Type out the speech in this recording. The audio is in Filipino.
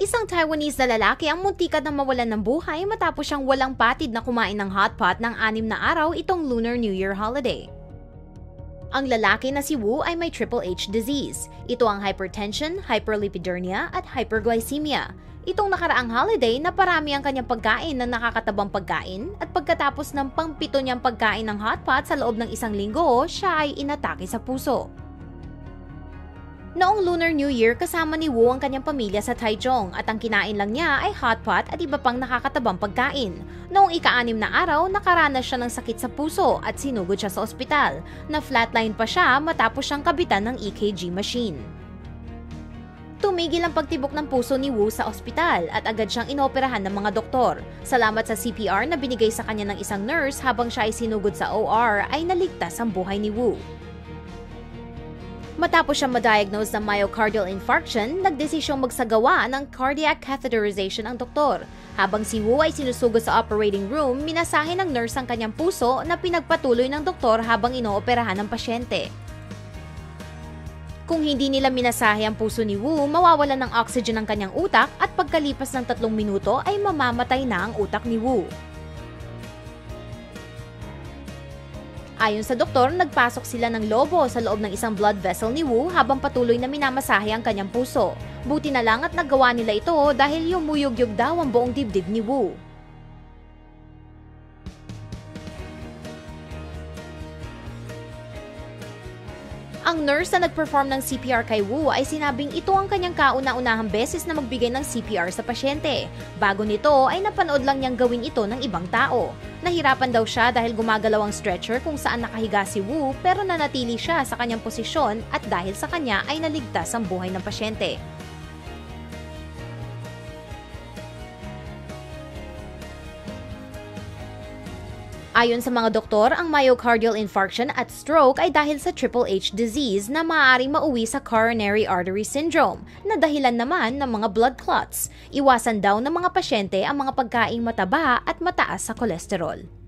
Isang Taiwanese na lalaki ang muntikan na mawalan ng buhay matapos siyang walang patid na kumain ng hot pot ng anim na araw itong Lunar New Year holiday. Ang lalaki na si Wu ay may Triple H disease. Ito ang hypertension, hyperlipidemia at hyperglycemia. Itong nakaraang holiday na parami ang kanyang pagkain ng nakakatabang pagkain at pagkatapos ng pangpito niyang pagkain ng hot pot sa loob ng isang linggo, siya ay inatake sa puso. Noong Lunar New Year, kasama ni Wu ang kanyang pamilya sa Taichung at ang kinain lang niya ay hot pot at iba pang nakakatabang pagkain. Noong ika-anim na araw, nakaranas siya ng sakit sa puso at sinugod siya sa ospital. Na flatline pa siya matapos siyang kabitan ng EKG machine. Tumigil ang pagtibok ng puso ni Wu sa ospital at agad siyang inoperahan ng mga doktor. Salamat sa CPR na binigay sa kanya ng isang nurse habang siya ay sinugod sa OR ay naligtas ang buhay ni Wu. Matapos siyang ma-diagnose ng myocardial infarction, nagdesisyong magsagawa ng cardiac catheterization ang doktor. Habang si Wu ay sinusugod sa operating room, minasahe ng nurse ang kanyang puso na pinagpatuloy ng doktor habang inooperahan ng pasyente. Kung hindi nila minasahe ang puso ni Wu, mawawalan ng oxygen ang kanyang utak at pagkalipas ng tatlong minuto ay mamamatay na ang utak ni Wu. Ayon sa doktor, nagpasok sila ng lobo sa loob ng isang blood vessel ni Wu habang patuloy na minamasahe ang kanyang puso. Buti na lang at nagawa nila ito dahil yumuyog-yog daw ang buong dibdib ni Wu. Ang nurse na nag-perform ng CPR kay Wu ay sinabing ito ang kanyang kauna-unahang beses na magbigay ng CPR sa pasyente. Bago nito ay napanood lang niyang gawin ito ng ibang tao. Nahirapan daw siya dahil gumagalaw ang stretcher kung saan nakahiga si Wu pero nanatili siya sa kanyang posisyon at dahil sa kanya ay naligtas ang buhay ng pasyente. Ayon sa mga doktor, ang myocardial infarction at stroke ay dahil sa Triple H disease na maaaring mauwi sa coronary artery syndrome na dahilan naman ng mga blood clots. Iwasan daw ng mga pasyente ang mga pagkaing mataba at mataas sa kolesterol.